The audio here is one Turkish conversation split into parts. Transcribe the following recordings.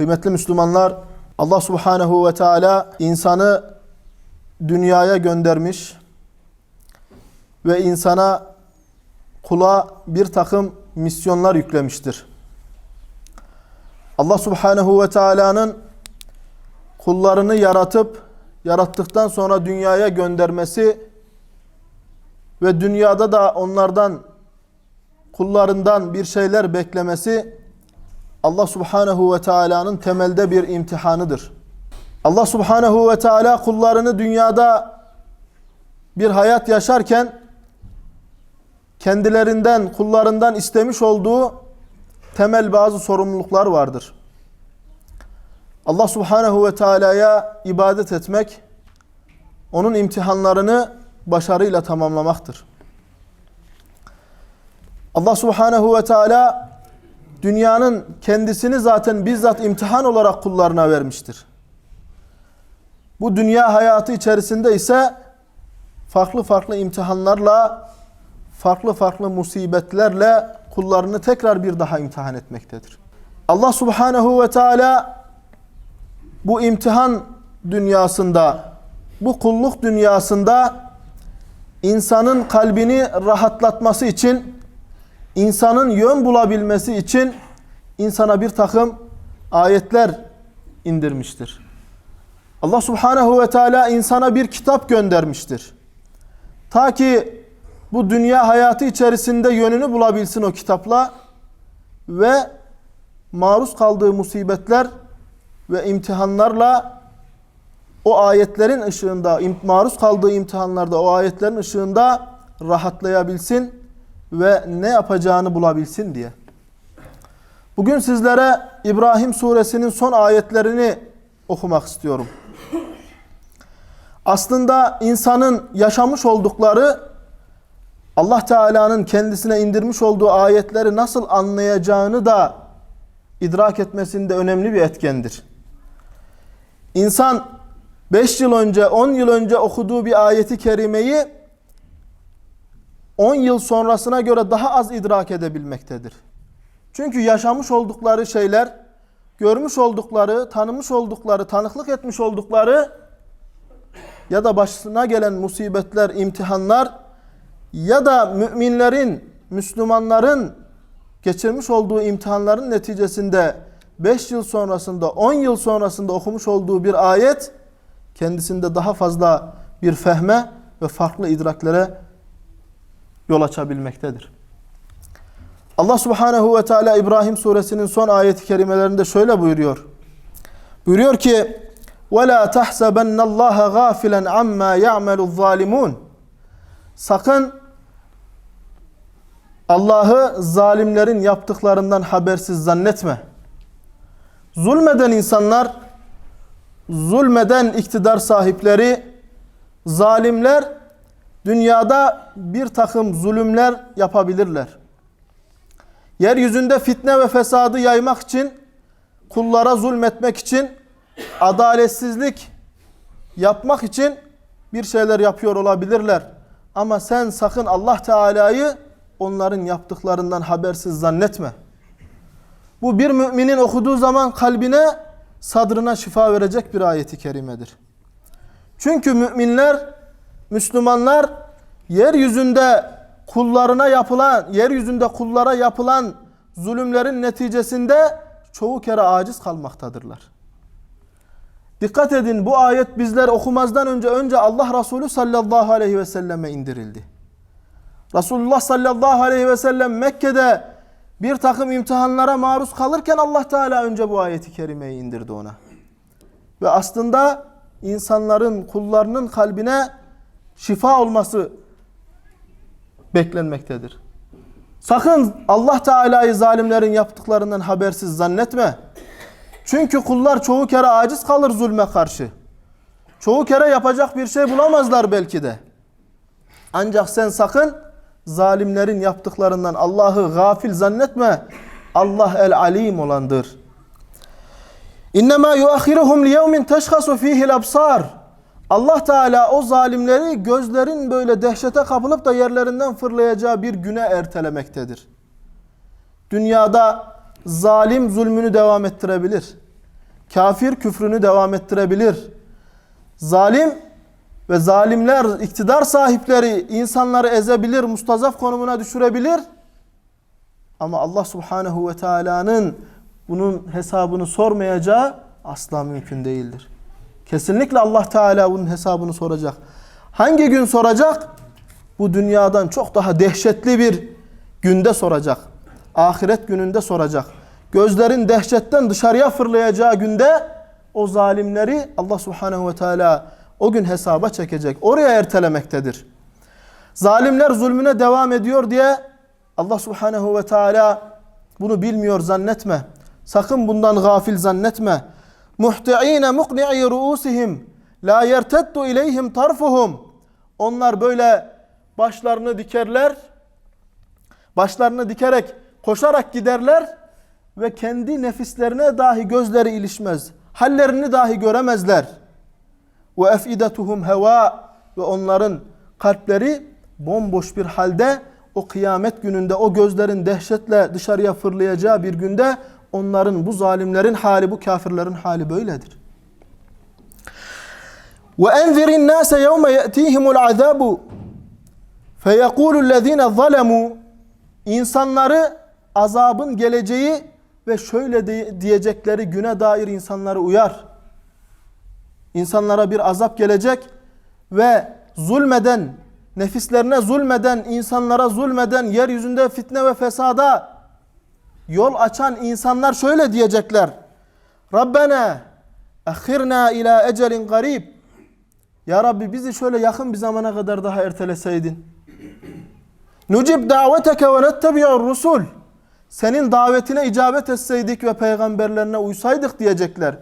Kıymetli Müslümanlar, Allah Subhanahu ve Teala insanı dünyaya göndermiş ve insana kula bir takım misyonlar yüklemiştir. Allah Subhanahu ve Teala'nın kullarını yaratıp yarattıktan sonra dünyaya göndermesi ve dünyada da onlardan kullarından bir şeyler beklemesi Allah Subhanahu ve Teala'nın temelde bir imtihanıdır. Allah Subhanahu ve Teala kullarını dünyada bir hayat yaşarken kendilerinden, kullarından istemiş olduğu temel bazı sorumluluklar vardır. Allah Subhanahu ve Teala'ya ibadet etmek, onun imtihanlarını başarıyla tamamlamaktır. Allah Subhanahu ve Teala dünyanın kendisini zaten bizzat imtihan olarak kullarına vermiştir. Bu dünya hayatı içerisinde ise farklı farklı imtihanlarla, farklı farklı musibetlerle kullarını tekrar bir daha imtihan etmektedir. Allah Subhanahu ve Teala bu imtihan dünyasında, bu kulluk dünyasında insanın kalbini rahatlatması için, insanın yön bulabilmesi için insana bir takım ayetler indirmiştir. Allah Subhanahu ve Teala insana bir kitap göndermiştir. Ta ki bu dünya hayatı içerisinde yönünü bulabilsin o kitapla ve maruz kaldığı musibetler ve imtihanlarla o ayetlerin ışığında, maruz kaldığı imtihanlarda o ayetlerin ışığında rahatlayabilsin ve ne yapacağını bulabilsin diye. Bugün sizlere İbrahim suresinin son ayetlerini okumak istiyorum. Aslında insanın yaşamış oldukları Allah Teala'nın kendisine indirmiş olduğu ayetleri nasıl anlayacağını da idrak etmesinde önemli bir etkendir. İnsan 5 yıl önce, 10 yıl önce okuduğu bir ayeti kerimeyi 10 yıl sonrasına göre daha az idrak edebilmektedir. Çünkü yaşamış oldukları şeyler, görmüş oldukları, tanımış oldukları, tanıklık etmiş oldukları ya da başına gelen musibetler, imtihanlar ya da müminlerin, Müslümanların geçirmiş olduğu imtihanların neticesinde 5 yıl sonrasında, 10 yıl sonrasında okumuş olduğu bir ayet kendisinde daha fazla bir fehme ve farklı idraklere yol açabilmektedir. Allah Subhanahu ve Teala İbrahim suresinin son ayeti kerimelerinde şöyle buyuruyor. Buyuruyor ki: "Ve la tahsabannallaha gafilen amma ya'malu zalimun." Sakın Allah'ı zalimlerin yaptıklarından habersiz zannetme. Zulmeden insanlar, zulmeden iktidar sahipleri, zalimler dünyada bir takım zulümler yapabilirler. Yeryüzünde fitne ve fesadı yaymak için, kullara zulmetmek için, adaletsizlik yapmak için bir şeyler yapıyor olabilirler. Ama sen sakın Allah Teala'yı onların yaptıklarından habersiz zannetme. Bu bir müminin okuduğu zaman kalbine, sadrına şifa verecek bir ayeti kerimedir. Çünkü müminler, Müslümanlar yeryüzünde kullarına yapılan, yeryüzünde kullara yapılan zulümlerin neticesinde çoğu kere aciz kalmaktadırlar. Dikkat edin bu ayet bizler okumazdan önce önce Allah Resulü sallallahu aleyhi ve selleme indirildi. Resulullah sallallahu aleyhi ve sellem Mekke'de bir takım imtihanlara maruz kalırken Allah Teala önce bu ayeti kerimeyi indirdi ona. Ve aslında insanların, kullarının kalbine şifa olması beklenmektedir. Sakın Allah Teala'yı zalimlerin yaptıklarından habersiz zannetme. Çünkü kullar çoğu kere aciz kalır zulme karşı. Çoğu kere yapacak bir şey bulamazlar belki de. Ancak sen sakın zalimlerin yaptıklarından Allah'ı gafil zannetme. Allah el alim olandır. İnnemâ yuahiruhum liyevmin teşhasu fihil absar. Allah Teala o zalimleri gözlerin böyle dehşete kapılıp da yerlerinden fırlayacağı bir güne ertelemektedir. Dünyada zalim zulmünü devam ettirebilir. Kafir küfrünü devam ettirebilir. Zalim ve zalimler, iktidar sahipleri insanları ezebilir, mustazaf konumuna düşürebilir. Ama Allah Subhanahu ve Taala'nın bunun hesabını sormayacağı asla mümkün değildir. Kesinlikle Allah Teala bunun hesabını soracak. Hangi gün soracak? Bu dünyadan çok daha dehşetli bir günde soracak. Ahiret gününde soracak. Gözlerin dehşetten dışarıya fırlayacağı günde o zalimleri Allah Subhanahu ve Teala o gün hesaba çekecek. Oraya ertelemektedir. Zalimler zulmüne devam ediyor diye Allah Subhanahu ve Teala bunu bilmiyor zannetme. Sakın bundan gafil zannetme. Muhti'ine muqni'i ruusihim la yerteddu ileyhim tarfuhum. Onlar böyle başlarını dikerler. Başlarını dikerek koşarak giderler ve kendi nefislerine dahi gözleri ilişmez. Hallerini dahi göremezler. Ve efidetuhum heva ve onların kalpleri bomboş bir halde o kıyamet gününde o gözlerin dehşetle dışarıya fırlayacağı bir günde onların bu zalimlerin hali bu kafirlerin hali böyledir. Ve enzirin nase yevme ye'tihimul azabu feyekulü'llezine zalemu insanları azabın geleceği ve şöyle diyecekleri güne dair insanları uyar. İnsanlara bir azap gelecek ve zulmeden, nefislerine zulmeden, insanlara zulmeden, yeryüzünde fitne ve fesada yol açan insanlar şöyle diyecekler. Rabbena ahirna ila ecelin garib. Ya Rabbi bizi şöyle yakın bir zamana kadar daha erteleseydin. Nucib daveteke ve nettebi'ur rusul. Senin davetine icabet etseydik ve peygamberlerine uysaydık diyecekler.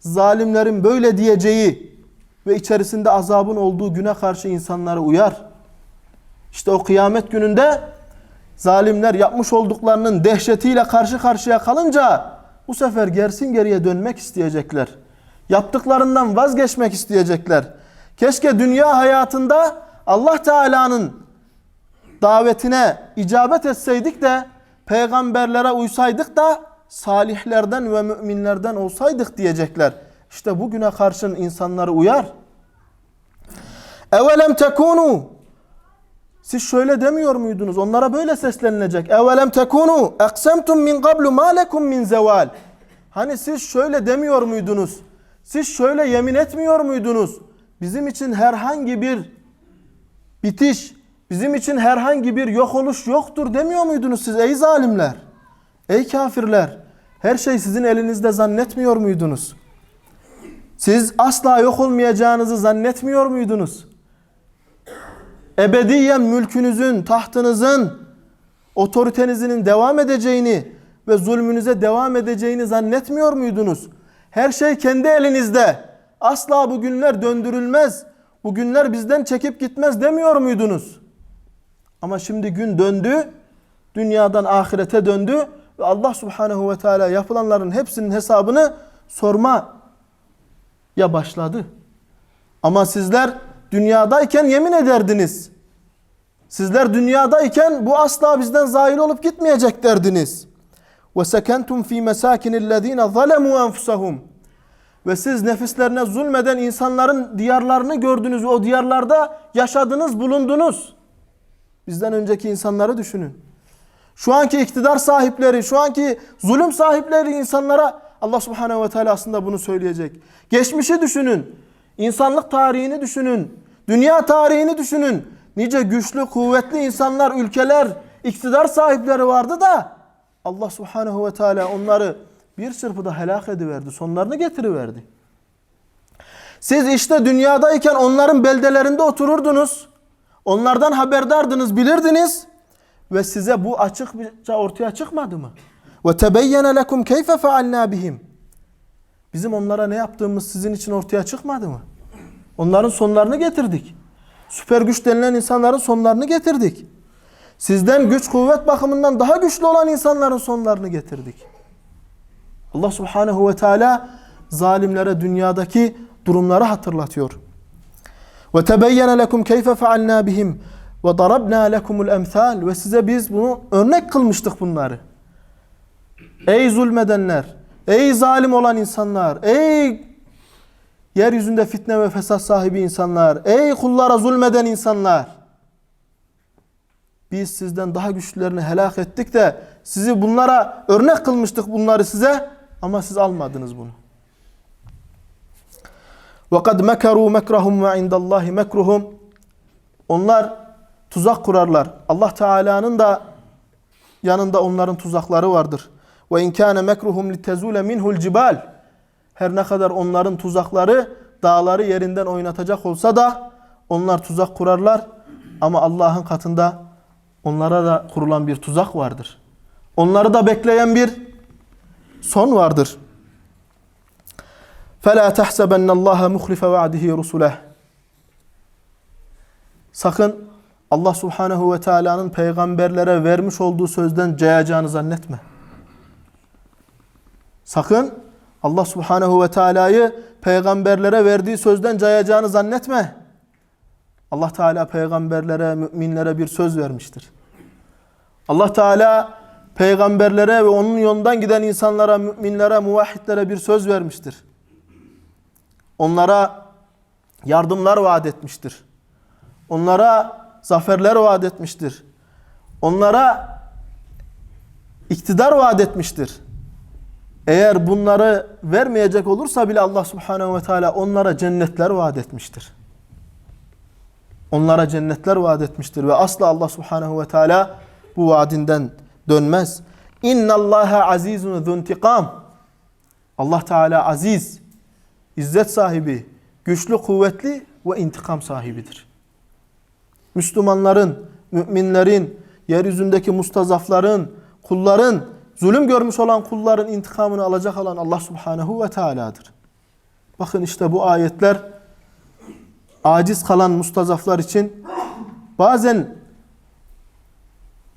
Zalimlerin böyle diyeceği ve içerisinde azabın olduğu güne karşı insanları uyar. İşte o kıyamet gününde zalimler yapmış olduklarının dehşetiyle karşı karşıya kalınca bu sefer gersin geriye dönmek isteyecekler. Yaptıklarından vazgeçmek isteyecekler. Keşke dünya hayatında Allah Teala'nın davetine icabet etseydik de peygamberlere uysaydık da salihlerden ve müminlerden olsaydık diyecekler. İşte bugüne karşın insanları uyar. Evelem tekunu siz şöyle demiyor muydunuz? Onlara böyle seslenilecek. Evelem tekunu eksemtum min qablu ma lekum min zeval. Hani siz şöyle demiyor muydunuz? Siz şöyle yemin etmiyor muydunuz? Bizim için herhangi bir bitiş, bizim için herhangi bir yok oluş yoktur demiyor muydunuz siz ey zalimler? Ey kafirler, her şey sizin elinizde zannetmiyor muydunuz? Siz asla yok olmayacağınızı zannetmiyor muydunuz? Ebediyen mülkünüzün, tahtınızın, otoritenizin devam edeceğini ve zulmünüze devam edeceğini zannetmiyor muydunuz? Her şey kendi elinizde. Asla bu günler döndürülmez. Bu günler bizden çekip gitmez demiyor muydunuz? Ama şimdi gün döndü. Dünyadan ahirete döndü ve Allah Subhanahu ve Teala yapılanların hepsinin hesabını sorma ya başladı. Ama sizler dünyadayken yemin ederdiniz. Sizler dünyadayken bu asla bizden zahil olup gitmeyecek derdiniz. Ve sekentum fi mesakinillezine zalemu enfusahum. Ve siz nefislerine zulmeden insanların diyarlarını gördünüz. O diyarlarda yaşadınız, bulundunuz. Bizden önceki insanları düşünün. Şu anki iktidar sahipleri, şu anki zulüm sahipleri insanlara Allah Subhanahu ve Teala aslında bunu söyleyecek. Geçmişi düşünün. İnsanlık tarihini düşünün. Dünya tarihini düşünün. Nice güçlü, kuvvetli insanlar, ülkeler, iktidar sahipleri vardı da Allah Subhanahu ve Teala onları bir çırpıda helak ediverdi. Sonlarını getiriverdi. Siz işte dünyadayken onların beldelerinde otururdunuz. Onlardan haberdardınız, bilirdiniz ve size bu açıkça ortaya çıkmadı mı? Ve tebeyyene lekum keyfe fealna bihim. Bizim onlara ne yaptığımız sizin için ortaya çıkmadı mı? Onların sonlarını getirdik. Süper güç denilen insanların sonlarını getirdik. Sizden güç kuvvet bakımından daha güçlü olan insanların sonlarını getirdik. Allah Subhanahu ve Teala zalimlere dünyadaki durumları hatırlatıyor. Ve tebeyyene lekum keyfe fealna bihim ve darabna lekumul emsal ve size biz bunu örnek kılmıştık bunları. Ey zulmedenler, Ey zalim olan insanlar, ey yeryüzünde fitne ve fesat sahibi insanlar, ey kullara zulmeden insanlar. Biz sizden daha güçlülerini helak ettik de sizi bunlara örnek kılmıştık bunları size ama siz almadınız bunu. وَقَدْ مَكَرُوا مَكْرَهُمْ وَعِنْدَ اللّٰهِ مَكْرُهُمْ Onlar tuzak kurarlar. Allah Teala'nın da yanında onların tuzakları vardır. وَاِنْ كَانَ مَكْرُهُمْ لِتَزُولَ مِنْهُ الْجِبَالِ Her ne kadar onların tuzakları dağları yerinden oynatacak olsa da onlar tuzak kurarlar. Ama Allah'ın katında onlara da kurulan bir tuzak vardır. Onları da bekleyen bir son vardır. فَلَا تَحْسَبَنَّ اللّٰهَ مُخْلِفَ وَعْدِهِ رُسُلَهِ Sakın Allah subhanehu ve teala'nın peygamberlere vermiş olduğu sözden cayacağını zannetme. Sakın Allah subhanehu ve teala'yı peygamberlere verdiği sözden cayacağını zannetme. Allah Teala peygamberlere, müminlere bir söz vermiştir. Allah Teala peygamberlere ve onun yolundan giden insanlara, müminlere, muvahhidlere bir söz vermiştir. Onlara yardımlar vaat etmiştir. Onlara zaferler vaat etmiştir. Onlara iktidar vaat etmiştir. Eğer bunları vermeyecek olursa bile Allah Subhanahu ve Teala onlara cennetler vaat etmiştir. Onlara cennetler vaat etmiştir ve asla Allah Subhanahu ve Teala bu vaadinden dönmez. İnna Allaha azizun zuntikam. Allah Teala aziz, izzet sahibi, güçlü, kuvvetli ve intikam sahibidir. Müslümanların, müminlerin, yeryüzündeki mustazafların, kulların, zulüm görmüş olan kulların intikamını alacak olan Allah Subhanahu ve Teala'dır. Bakın işte bu ayetler aciz kalan mustazaflar için bazen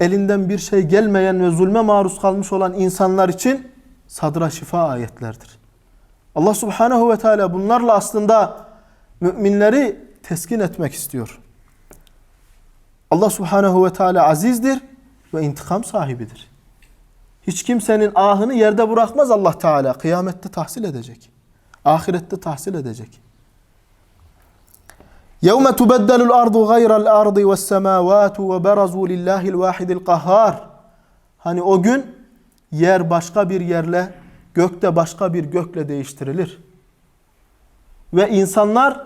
elinden bir şey gelmeyen ve zulme maruz kalmış olan insanlar için sadra şifa ayetlerdir. Allah Subhanahu ve Teala bunlarla aslında müminleri teskin etmek istiyor. Allah Subhanahu ve Teala azizdir ve intikam sahibidir. Hiç kimsenin ahını yerde bırakmaz Allah Teala. Kıyamette tahsil edecek. Ahirette tahsil edecek. يَوْمَ تُبَدَّلُ الْأَرْضُ غَيْرَ الْأَرْضِ وَالسَّمَاوَاتُ وَبَرَزُوا لِلّٰهِ الْوَاحِدِ الْقَهَّارِ Hani o gün yer başka bir yerle, gökte başka bir gökle değiştirilir. Ve insanlar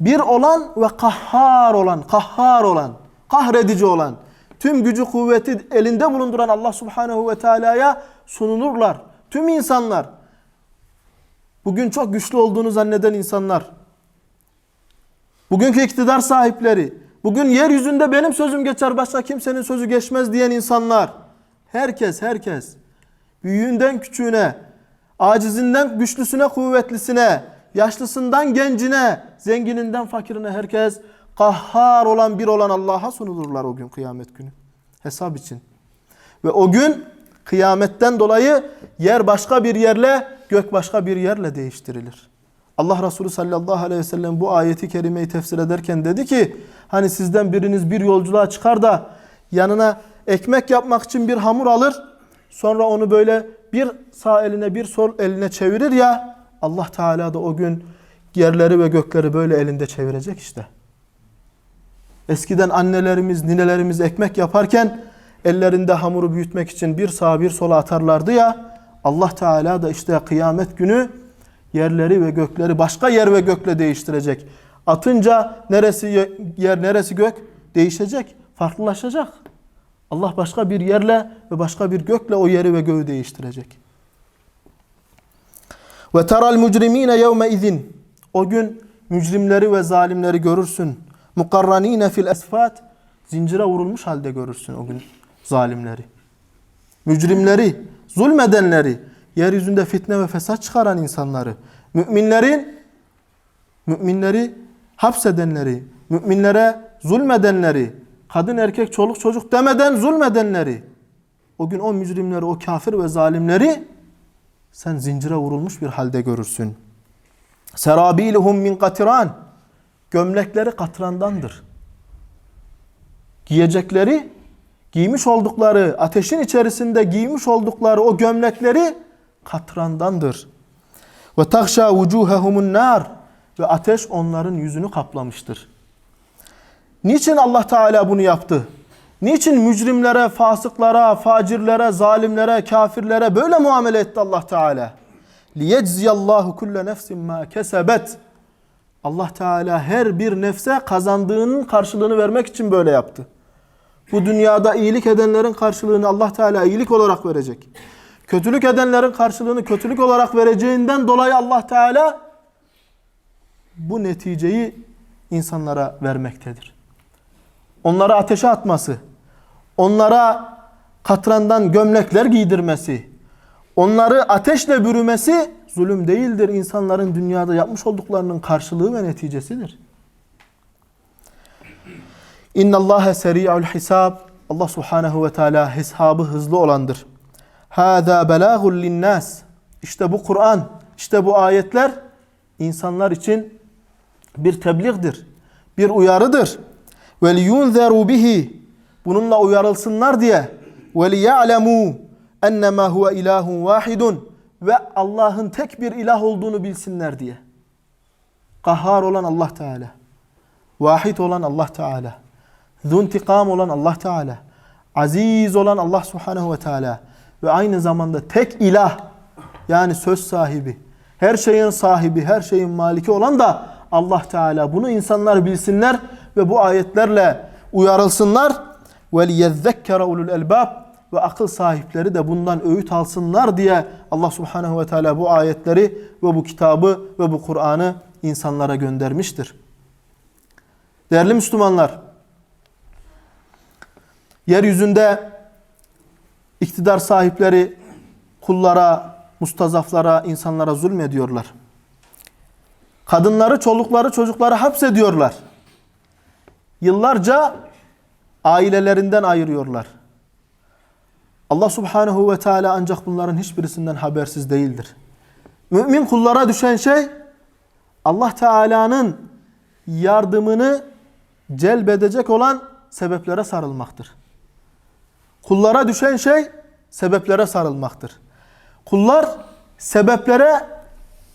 bir olan ve kahhar olan, kahhar olan, kahredici olan, tüm gücü kuvveti elinde bulunduran Allah Subhanahu ve Teala'ya sunulurlar. Tüm insanlar, bugün çok güçlü olduğunu zanneden insanlar, bugünkü iktidar sahipleri, bugün yeryüzünde benim sözüm geçer başka kimsenin sözü geçmez diyen insanlar, herkes herkes, büyüğünden küçüğüne, acizinden güçlüsüne kuvvetlisine, yaşlısından gencine, zengininden fakirine herkes kahhar olan bir olan Allah'a sunulurlar o gün kıyamet günü. Hesap için. Ve o gün kıyametten dolayı yer başka bir yerle, gök başka bir yerle değiştirilir. Allah Resulü sallallahu aleyhi ve sellem bu ayeti kerimeyi tefsir ederken dedi ki hani sizden biriniz bir yolculuğa çıkar da yanına ekmek yapmak için bir hamur alır sonra onu böyle bir sağ eline bir sol eline çevirir ya Allah Teala da o gün yerleri ve gökleri böyle elinde çevirecek işte. Eskiden annelerimiz, ninelerimiz ekmek yaparken ellerinde hamuru büyütmek için bir sağa bir sola atarlardı ya Allah Teala da işte kıyamet günü yerleri ve gökleri başka yer ve gökle değiştirecek. Atınca neresi yer neresi gök değişecek, farklılaşacak. Allah başka bir yerle ve başka bir gökle o yeri ve göğü değiştirecek. Ve teral mücrimine yevme izin. O gün mücrimleri ve zalimleri görürsün. Mukarranine fil esfat. Zincire vurulmuş halde görürsün o gün zalimleri. Mücrimleri, zulmedenleri, yeryüzünde fitne ve fesat çıkaran insanları, müminlerin müminleri hapsedenleri, müminlere zulmedenleri, kadın erkek çoluk çocuk demeden zulmedenleri, o gün o mücrimleri, o kafir ve zalimleri sen zincire vurulmuş bir halde görürsün. Serabiluhum min katiran. Gömlekleri katrandandır. Giyecekleri, giymiş oldukları, ateşin içerisinde giymiş oldukları o gömlekleri katrandandır. Ve tahşa vucuhehumun nar ve ateş onların yüzünü kaplamıştır. Niçin Allah Teala bunu yaptı? Niçin mücrimlere, fasıklara, facirlere, zalimlere, kafirlere böyle muamele etti Allah Teala? liyecziyallahu kulle nefsin ma kesebet. Allah Teala her bir nefse kazandığının karşılığını vermek için böyle yaptı. Bu dünyada iyilik edenlerin karşılığını Allah Teala iyilik olarak verecek. Kötülük edenlerin karşılığını kötülük olarak vereceğinden dolayı Allah Teala bu neticeyi insanlara vermektedir. Onları ateşe atması, onlara katrandan gömlekler giydirmesi, onları ateşle bürümesi zulüm değildir. İnsanların dünyada yapmış olduklarının karşılığı ve neticesidir. İnna Allahe seri'ul hisab. Allah Subhanahu ve Teala hesabı hızlı olandır. Hâzâ belâgul linnâs. İşte bu Kur'an, işte bu ayetler insanlar için bir tebliğdir, bir uyarıdır. Ve liyunzeru bihi. Bununla uyarılsınlar diye. Ve liya'lemû ennemâ huve ilâhun vâhidun Ve Allah'ın tek bir ilah olduğunu bilsinler diye. Kahhar olan Allah Teala. Vahid olan Allah Teala. Zuntikam olan Allah Teala. Aziz olan Allah Subhanahu ve Teala. Ve aynı zamanda tek ilah yani söz sahibi, her şeyin sahibi, her şeyin maliki olan da Allah Teala. Bunu insanlar bilsinler ve bu ayetlerle uyarılsınlar. وَلِيَذَّكَّرَ ulul elbab ve akıl sahipleri de bundan öğüt alsınlar diye Allah Subhanahu ve Teala bu ayetleri ve bu kitabı ve bu Kur'an'ı insanlara göndermiştir. Değerli Müslümanlar, yeryüzünde iktidar sahipleri kullara, mustazaflara, insanlara zulmediyorlar. Kadınları, çolukları, çocukları hapsediyorlar. Yıllarca ailelerinden ayırıyorlar. Allah Subhanahu ve Teala ancak bunların hiçbirisinden habersiz değildir. Mümin kullara düşen şey Allah Teala'nın yardımını celbedecek olan sebeplere sarılmaktır. Kullara düşen şey sebeplere sarılmaktır. Kullar sebeplere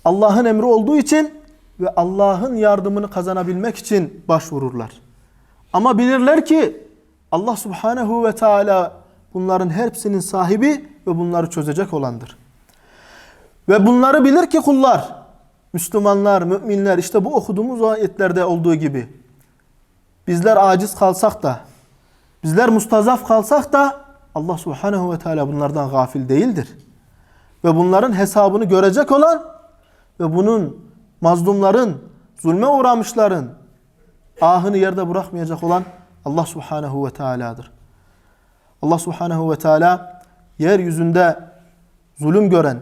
Allah'ın emri olduğu için ve Allah'ın yardımını kazanabilmek için başvururlar. Ama bilirler ki Allah Subhanahu ve Teala bunların hepsinin sahibi ve bunları çözecek olandır. Ve bunları bilir ki kullar, Müslümanlar, müminler işte bu okuduğumuz ayetlerde olduğu gibi bizler aciz kalsak da, bizler mustazaf kalsak da Allah Subhanahu ve Teala bunlardan gafil değildir. Ve bunların hesabını görecek olan ve bunun mazlumların, zulme uğramışların ahını yerde bırakmayacak olan Allah Subhanahu ve Teala'dır. Allah Subhanahu ve Teala yeryüzünde zulüm gören,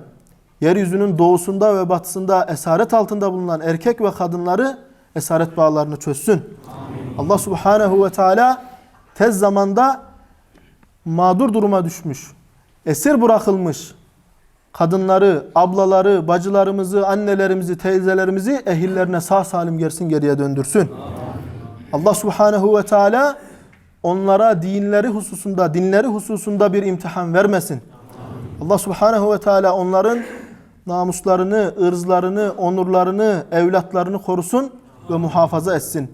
yeryüzünün doğusunda ve batısında esaret altında bulunan erkek ve kadınları esaret bağlarını çözsün. Amin. Allah Subhanahu ve Teala tez zamanda mağdur duruma düşmüş, esir bırakılmış kadınları, ablaları, bacılarımızı, annelerimizi, teyzelerimizi ehillerine sağ salim gersin geriye döndürsün. Amin. Allah Subhanahu ve Teala onlara dinleri hususunda, dinleri hususunda bir imtihan vermesin. Allah Subhanahu ve Teala onların namuslarını, ırzlarını, onurlarını, evlatlarını korusun ve muhafaza etsin.